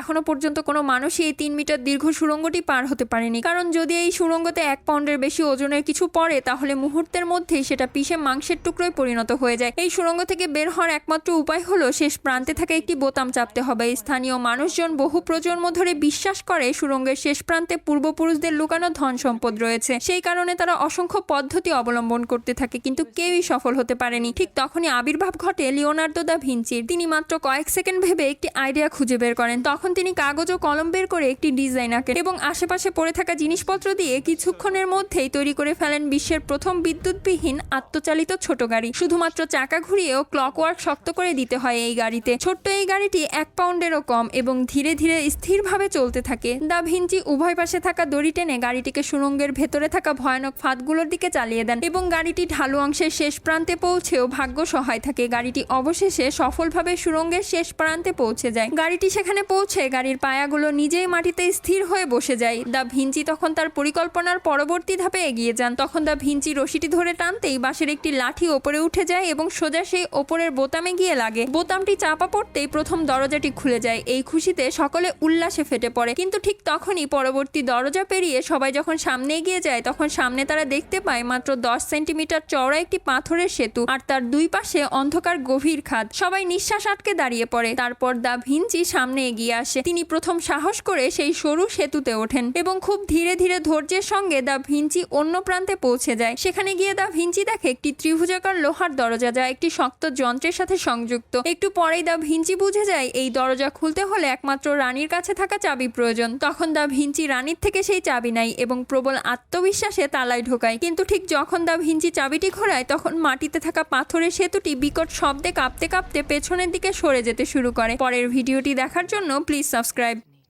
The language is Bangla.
এখনও পর্যন্ত কোনো মানুষই এই তিন মিটার দীর্ঘ সুড়ঙ্গটি পার হতে পারেনি। কারণ যদি এই সুড়ঙ্গতে এক পাউন্ডের বেশি ওজনের কিছু পড়ে, তাহলে মুহূর্তের মধ্যেই সেটা পিষে মাংসের টুকরোয় পরিণত হয়ে যায়। এই সুড়ঙ্গ থেকে বের হওয়ার একমাত্র উপায় হলো শেষ প্রান্তে থাকা একটি বোতাম চাপতে হবে। স্থানীয় মানুষজন বহু প্রজন্ম ধরে বিশ্বাস করে সুড়ঙ্গের শেষ প্রান্তে পূর্বপুরুষদের লুকানো ধন সম্পদ রয়েছে। সেই কারণে তারা অসংখ্য পদ্ধতি অবলম্বন করতে থাকে, কিন্তু কেউই সফল হতে পারেনি। ঠিক তখনই আবির্ভাব ঘটে লিওনার্দো দা ভিঞ্চির। তিনি মাত্র কয়েক সেকেন্ড ভেবে একটি আইডিয়া খুঁজে বের করেন। তখন তিনি কাগজ ও কলম বের করে একটি ডিজাইন আঁকেন এবং আশেপাশে পড়ে থাকা জিনিসপত্র দিয়ে কিছুক্ষণের মধ্যেই তৈরি করে ফেলেন বিশ্বের প্রথম বিদ্যুৎবিহীন আত্মচালিত ছোট গাড়ি। শুধুমাত্র চাকা ঘুরিয়ে ও ক্লক ওয়ার্ক শক্ত করে দিতে হয় এই গাড়িতে। ছোট্ট এই গাড়িটি এক পাউন্ডেরও কম এবং ধীরে ধীরে স্থিরভাবে চলতে থাকে। দা ভিঞ্চি উভয় পাশে থাকা দড়ি টেনে গাড়িটিকে সুড়ঙ্গের ভেতরে থাকা ভয়ানক ফাঁদগুলোর দিকে চালিয়ে দেন এবং গাড়িটি ঢালু অংশের শেষ প্রান্তে পৌঁছেও ভাগ্য সহায় থাকে। গাড়িটি অবশেষে সফলভাবে সুড়ঙ্গের শেষ প্রান্তে পৌঁছে যায়। গাড়িটি সেখানে পৌঁছে গাড়ির পায়াগুলো নিজেই মাটিতে স্থির হয়ে বসে যায়। দা ভিঞ্চি তখন তার পরিকল্পনার পরবর্তী ধাপে এগিয়ে যান। তখন দা ভিঞ্চি রশিটি ধরে টানতেই বাঁশের একটি লাঠি ওপরে উঠে যায় এবং সোজা সেই ওপরের বোতামে গিয়ে লাগে। বোতামটি চাপা পড়তেই প্রথম দরজাটি খুলে যায়। এই খুশিতে সকলে উল্লাসে ফেটে পড়ে। কিন্তু ঠিক তখনই পরবর্তী দরজা পেরিয়ে সবাই যখন সামনে এগিয়ে যায়, তখন সামনে তারা দেখতে পায় মাত্র দশ সেন্টিমিটার চওড়া একটি পাথরের সেতু আর তার দুই পাশে অন্ধকার গভীর খাদ। সবাই নিঃশ্বাস আটকে দাঁড়িয়ে পড়ে। তারপর দা ভিঞ্চি সামনে এগিয়ে আসে। তিনি প্রথম সাহস করে সেই সরু সেতুতে ওঠেন এবং খুব ধীরে ধীরে ধৈর্যের সঙ্গে দা ভিঞ্চি অন্য প্রান্তে পৌঁছে যায়। সেখানে গিয়ে দা ভিঞ্চি দেখে একটি ত্রিভুজাকার লোহার দরজা যা একটি শক্ত যন্ত্রের সাথে সংযুক্ত। একটু পরেই দা ভিঞ্চি বুঝে যায়, এই দরজা খুলতে হলে একমাত্র রানীর কাছে থাকা চাবি প্রয়োজন। তখন দা ভিঞ্চি রানীর থেকে সেই চাবি নাই এবং প্রবল আত্মবিশ্বাসে তালায় ঢোকায়। কিন্তু ঠিক যখন দা ভিঞ্চি চাবিটি ঘোরায়, তখন মাটিতে থাকা পাথরের সেতুটি বিকট শব্দে কাঁপতে কাঁপতে পেছনের দিকে সরে যেতে শুরু করে। পরের ভিডিওটি দেখার জন্য প্লিজ please subscribe.